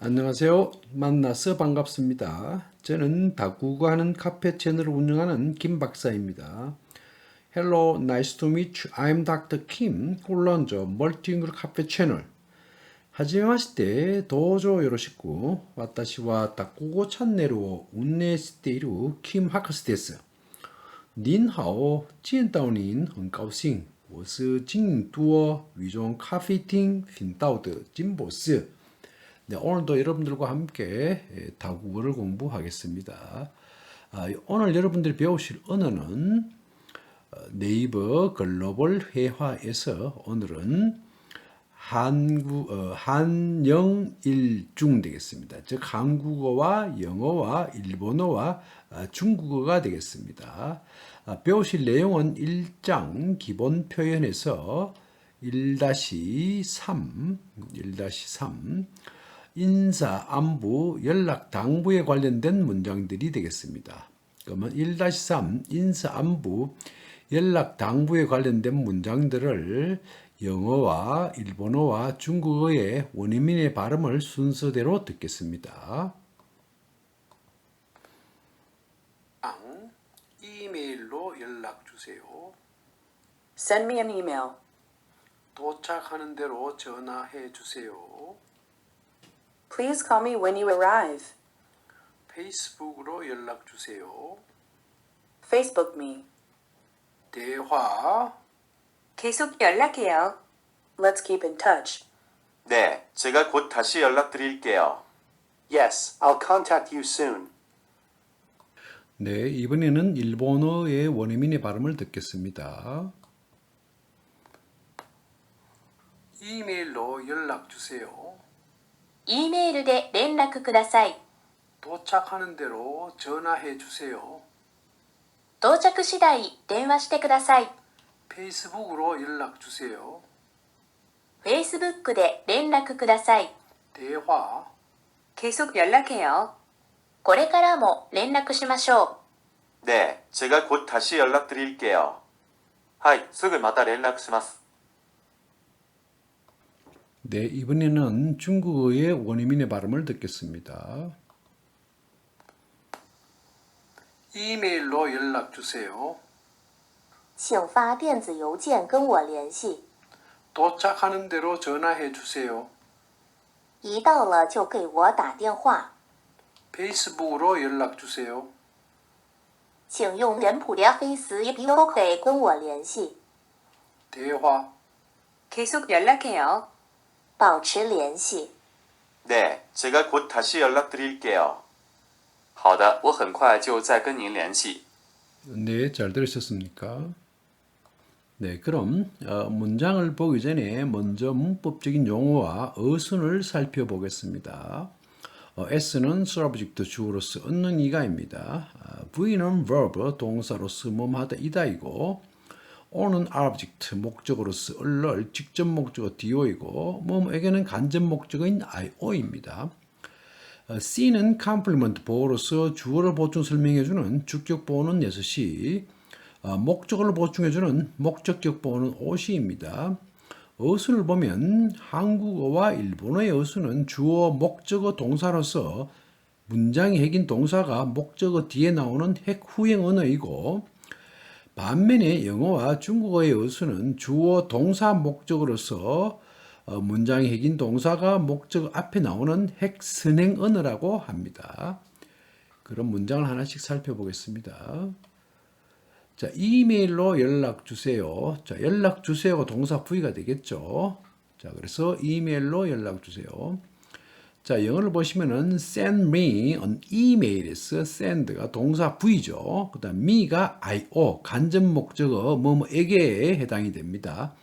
안녕하세요. 만나서 반갑습니다. 저는 다국어 하는 카페 채널을 운영하는 김 박사입니다. Hello, nice to meet you. I'm Dr. Kim, who runs a multilingual cafe channel. はじめまして、どうぞよろしく。私はタ国語チャンネルを運営しているキム博士です。您好，见到您很高兴。我是经营多위종咖啡厅频道的金博士。 네, 오늘도 여러분들과 함께 예, 다국어를 공부하겠습니다. 아, 오늘 여러분들이 배우실 언어는 어, 네이버 글로벌 회화에서 오늘은 한국 어, 한영일중 되겠습니다. 즉 한국어와 영어와 일본어와 아, 중국어가 되겠습니다. 아, 배우실 내용은 1장 기본 표현에서 1-3 1-3 인사, 안부, 연락, 당부에 관련된 문장들이 되겠습니다. 그러면 1-3 인사, 안부, 연락, 당부에 관련된 문장들을 영어와 일본어와 중국어의 원어민의 발음을 순서대로 듣겠습니다. 이메일로 연락 주세요. Send me an email. 도착하는 대로 전화해 주세요. Please call me when you arrive. 페이스북으로 연락 주세요. Facebook me. 대화 계속 연락해요. Let's keep in touch. 네, 제가 곧 다시 연락드릴게요. Yes, I'll contact you soon. 네, 이번에는 일본어의 원어민의 발음을 듣겠습니다. 이메일로 연락 주세요. E メールで連絡ください。 도착하는 대로 전화해 주세요. 到着次第電話してください。 페이스북으로 연락 주세요. Facebook で連絡ください。 대화 계속 연락해요. これからも連絡しましょ 네, 제가 곧 다시 연락드릴게요. はい、すぐまた連絡します。 네, 이번에는 중국어의 원어민의 발음을 듣겠습니다. 이메일로 연락 주세요. 请发电子邮件跟我联系。 도착하는 대로 전화해 주세요. 一到了就给我打电话。 페이스북으로 연락 주세요. 请用人普连黑丝也比我给跟我联系， 대화 계속 연락해요. 保持联系。 네, 제가 곧 다시 연락드릴게요. 好的，我很快就再跟您联系。 네, 잘 들으셨습니까? 네, 그럼 어, 문장을 보기 전에 먼저 문법적인 용어와 어순을 살펴보겠습니다. 어, S는 subject 주어로서 얻는 이가입니다. 아, V는 verb 동사로서 뭐하다 이다이고 O는 object 목적으로서 얼럴 직접 목적어 do이고 뭐에게는 간접 목적어인 io입니다. 어, C는 complement 보어로서 주어를 보충 설명해주는 주격 보어는 6시, 어, 목적어를 보충해주는 목적격 보어는 5시입니다. 어순을 보면 한국어와 일본어의 어순은 주어, 목적어, 동사로서 문장의 핵인 동사가 목적어 뒤에 나오는 핵 후행 언어이고 반면에 영어와 중국어의 어순은 주어, 동사, 목적으로서 어, 문장의 핵인 동사가 목적 앞에 나오는 핵 선행 언어라고 합니다. 그런 문장을 하나씩 살펴보겠습니다. 자, 이메일로 연락 주세요. 자, 연락 주세요가 동사 V가 되겠죠. 자, 그래서 이메일로 연락 주세요. 자, 영어를 보시면은 send me an email에서 send가 동사 V죠. 그다음 me가 io 간접 목적어 뭐뭐에게에 해당이 됩니다.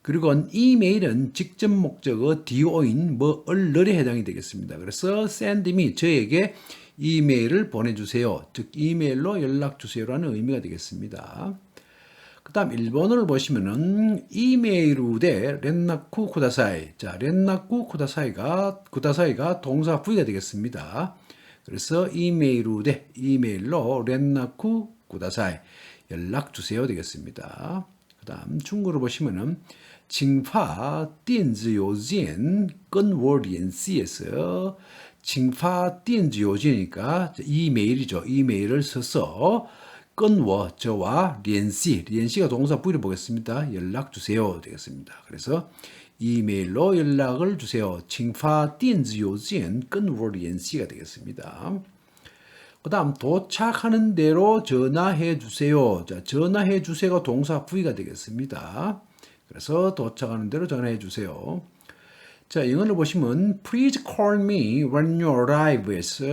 그리고 이메일은 직접 목적어 do인 뭐 얼널에 해당이 되겠습니다. 그래서 send me 저에게 이메일을 보내주세요. 즉 이메일로 연락 주세요라는 의미가 되겠습니다. 그 다음 1번을 보시면은 이메일 우대 렌나쿠 쿠다사이 자 렌나쿠 쿠다사이가 쿠다사이가 동사 부위가 되겠습니다. 그래서 이메일 우대 이메일로 렌나쿠 쿠다사이 연락 주세요 되겠습니다. 그 다음 중국어로 보시면은 징파 띵즈 요진 끈월리엔시에서 징파 띵즈 요진이니까 이메일이죠. 이메일을 써서 끈워 저와 리엔시 리엔시가 동사 부위를 보겠습니다. 연락 주세요 되겠습니다. 그래서 이메일로 연락을 주세요. 칭파 띵즈 요진 끈워 리엔시가 되겠습니다. 그다음 도착하는 대로 전화해 주세요. 자 전화해 주세요가 동사 부위가 되겠습니다. 그래서 도착하는 대로 전화해 주세요. 자, 영어를 보시면 please call me when you arrive 에서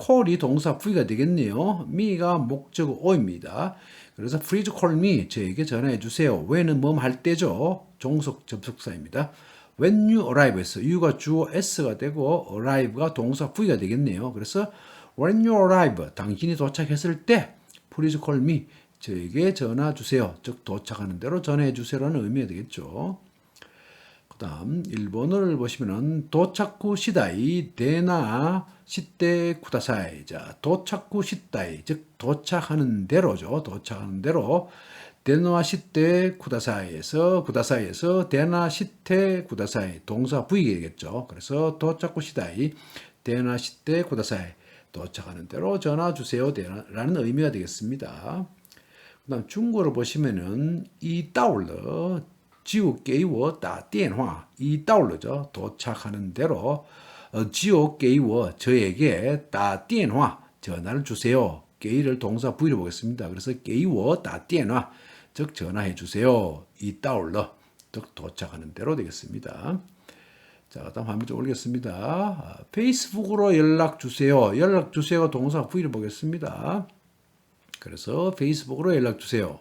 call이 동사 부위가 되겠네요. me가 목적 어입니다. 그래서 please call me 저에게 전화해 주세요. when은 뭐할 때죠. 종속 접속사입니다. when you arrive 에서 you가 주어 s가 되고 arrive가 동사 부위가 되겠네요. 그래서 when you arrive 당신이 도착했을 때 please call me 저에게 전화 주세요. 즉 도착하는 대로 전화해 주세요라는 의미가 되겠죠. 그 다음 일본어를 보시면은 도착구 시다이 데나 시대 쿠다사이. 자 도착구 시다이. 즉 도착하는 대로죠. 도착하는 대로 데나 시대 쿠다사이에서 쿠다사이에서 데나 시대 쿠다사이. 동사 부위겠죠. 그래서 도착구 시다이 데나 시대 쿠다사이. 도착하는 대로 전화 주세요. 라는 의미가 되겠습니다. 그다음 중국어를 보시면은 이 다울러 지오 게이워 다电话 이 다울러죠 도착하는 대로 어, 지오 게이워 저에게 다电话 전화를 주세요 게이를 동사 부위로 보겠습니다 그래서 게이워 다电话 즉 전화해 주세요 이 다울러 즉 도착하는 대로 되겠습니다 자 그다음 화면 좀 올리겠습니다 아, 페이스북으로 연락 주세요 연락 주세요 동사 부위를 보겠습니다 그래서 페이스북으로 연락 주세요.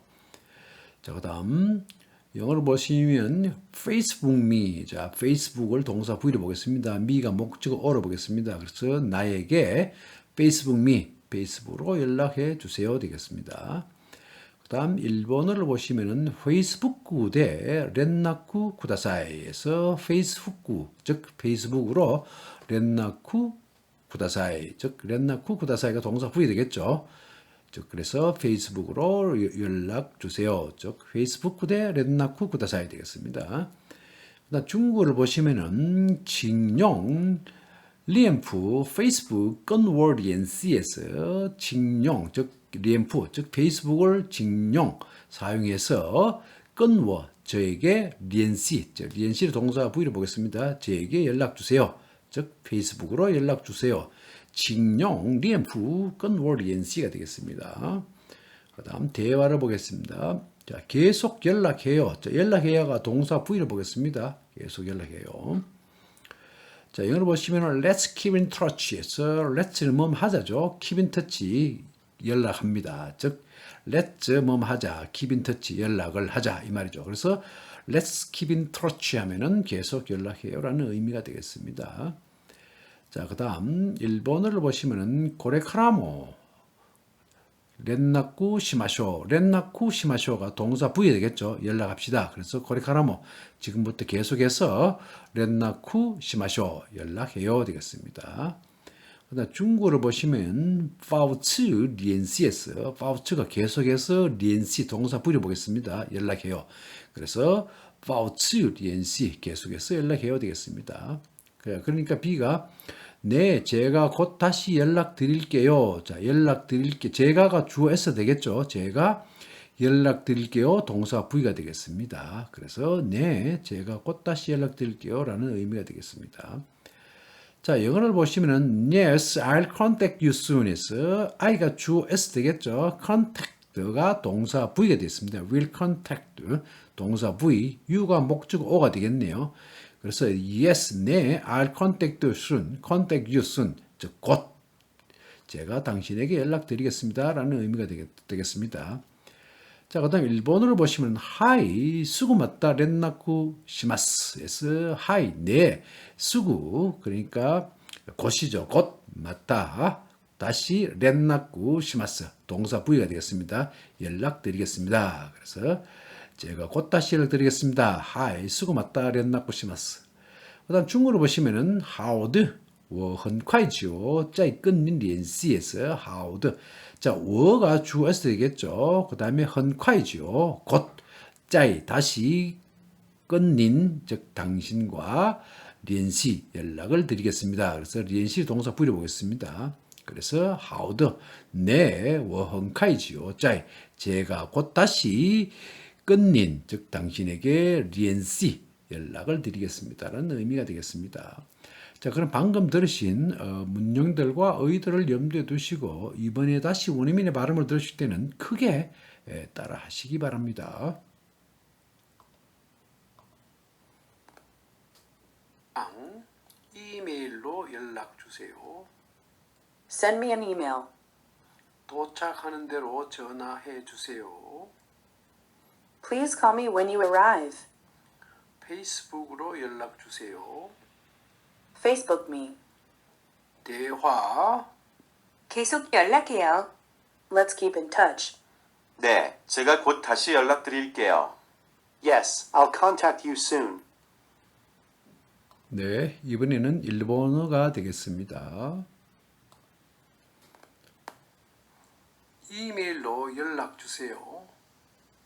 자, 그다음 영어로 보시면 Facebook me. 자, 페이스북을 동사 부위로 보겠습니다. me가 목적어로 보겠습니다. 그래서 나에게 Facebook me, 페이스북으로 연락해 주세요 되겠습니다. 그 다음 일본어를 보시면은 페이스북 대 렌나쿠 쿠다사이에서 페이스북 즉 페이스북으로 렌나쿠 쿠다사이 즉 렌나쿠 쿠다사이가 동사 부위 되겠죠. 즉 그래서 페이스북으로 연락 주세요. 즉 페이스북 대 렌나쿠 쿠다사이 되겠습니다. 그다음 중국어를 보시면은 징용 리엠프 페이스북 건월 연시에서 징용 즉 리엠프 즉 페이스북을 징용 사용해서 건워 저에게 리엔시 즉 리엔시를 동사 부위를 보겠습니다. 저에게 연락 주세요. 즉 페이스북으로 연락 주세요. 징용 리엠프 건월 리엔시가 되겠습니다. 그 다음 대화를 보겠습니다. 자, 계속 연락해요. 자, 연락해야가 동사 부위를 보겠습니다. 계속 연락해요. 자, 영어로 보시면 let's keep in touch에서 let's는 뭐 하자죠. keep in touch 연락합니다. 즉 let's 뭐 하자, keep in touch 연락을 하자 이 말이죠. 그래서 let's keep in touch 하면은 계속 연락해요라는 의미가 되겠습니다. 자, 그 다음 일본어를 보시면은 고레카라모 렌나쿠 시마쇼 렌나쿠 시마쇼가 동사 부위 되겠죠. 연락합시다. 그래서 고레카라모 지금부터 계속해서 렌나쿠 시마쇼 연락해요 되겠습니다. 그다음 중국어를 보시면 파우츠 리엔시에서 파우츠가 계속해서 리엔시 동사 부위 보겠습니다. 연락해요. 그래서 파우츠 리엔시 계속해서 연락해요 되겠습니다. 그러니까 B가 네, 제가 곧 다시 연락 드릴게요. 자, 연락 드릴게. 제가가 주어 S 되겠죠. 제가 연락 드릴게요. 동사 부위가 되겠습니다. 그래서 네, 제가 곧 다시 연락 드릴게요. 라는 의미가 되겠습니다. 자, 영어를 보시면은 yes, I'll contact you soon에서 I가 주어 S 되겠죠. contact가 동사 부위가 되겠습니다. will contact 동사 부위, you가 목적 어가 되겠네요. 그래서 yes, 네, I'll contact you soon, contact you soon, 즉 곧. 제가 당신에게 연락드리겠습니다 라는 의미가 되겠, 습니다. 자, 그 다음 일본어를 보시면 하이 수고 맞다 렌나쿠 시마스에서 하이 네 수고. 그러니까 곧이죠. 곧 맞다. 다시 렌나쿠 시마스 동사 부위가 되겠습니다. 연락드리겠습니다. 그래서 제가 곧 다시 연락드리겠습니다. 하이 수고 맞다 렌나고 시마스. 그다음 중국어로 보시면은 하우드 我很快就在跟你联系에서 하우드 자, 我가 주어서 되겠죠. 그다음에 很快就곧 짜이 다시 끊닌 즉 당신과联系 연락을 드리겠습니다. 그래서 联系 동사 부려보겠습니다. 그래서 하우드 네 워헝카이지요. 자, 제가 곧 다시 끊닌 즉 당신에게 联系 연락을 드리겠습니다라는 의미가 되겠습니다. 자, 그럼 방금 들으신 어, 문형들과 의들을 염두에 두시고 이번에 다시 원어민의 발음을 들으실 때는 크게 예, 따라 하시기 바랍니다. 이메일로 연락 주세요. Send me an email. 도착하는 대로 전화해 주세요. Please call me when you arrive. 페이스북으로 연락 주세요. Facebook me. 대화 계속 연락해요. Let's keep in touch. 네, 제가 곧 다시 연락드릴게요. Yes, I'll contact you soon. 네, 이번에는 일본어가 되겠습니다. 이메일로 연락 주세요.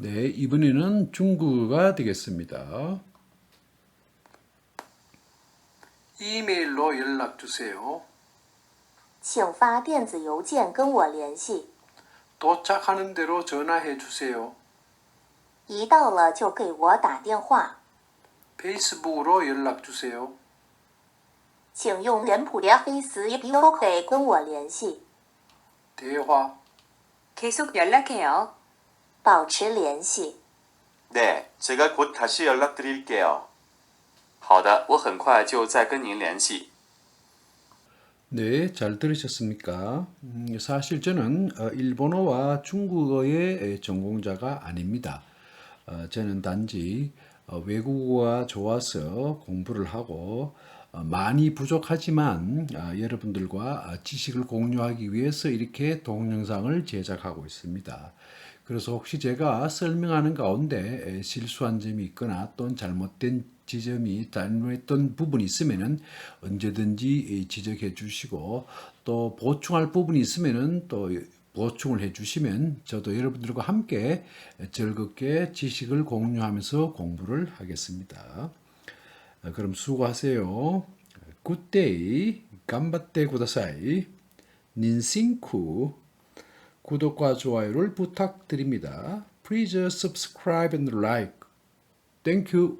네, 이번에는 중국어가 되겠습니다. 이메일로 연락 주세요. う。请发电子邮件跟我联系， 도착하는 대로 전화해 주세요. 一到了就给我打电话。 페이스북으로 연락 주세요. 请用人普聊 Facebook 跟我联系， 대화 계속 연락해요. 保持联系。 네, 제가 곧 다시 연락드릴게요. 好的，我很快就再跟您联系。 네, 잘 들으셨습니까? 음, 사실 저는 어, 일본어와 중국어의 전공자가 아닙니다. 어, 저는 단지 어, 외국어가 좋아서 공부를 하고 어, 많이 부족하지만 아, 여러분들과 아, 지식을 공유하기 위해서 이렇게 동영상을 제작하고 있습니다. 그래서 혹시 제가 설명하는 가운데 에, 실수한 점이 있거나 또는 잘못된 지점이 잘못했던 부분이 있으면은 언제든지 이, 지적해 주시고 또 보충할 부분이 있으면은 또 보충을 해 주시면 저도 여러분들과 함께 즐겁게 지식을 공유하면서 공부를 하겠습니다. 어, 그럼 수고하세요. 굿데이, 간바떼 구다사이, 닌싱쿠, 구독과 좋아요를 부탁드립니다. Please subscribe and like. Thank you.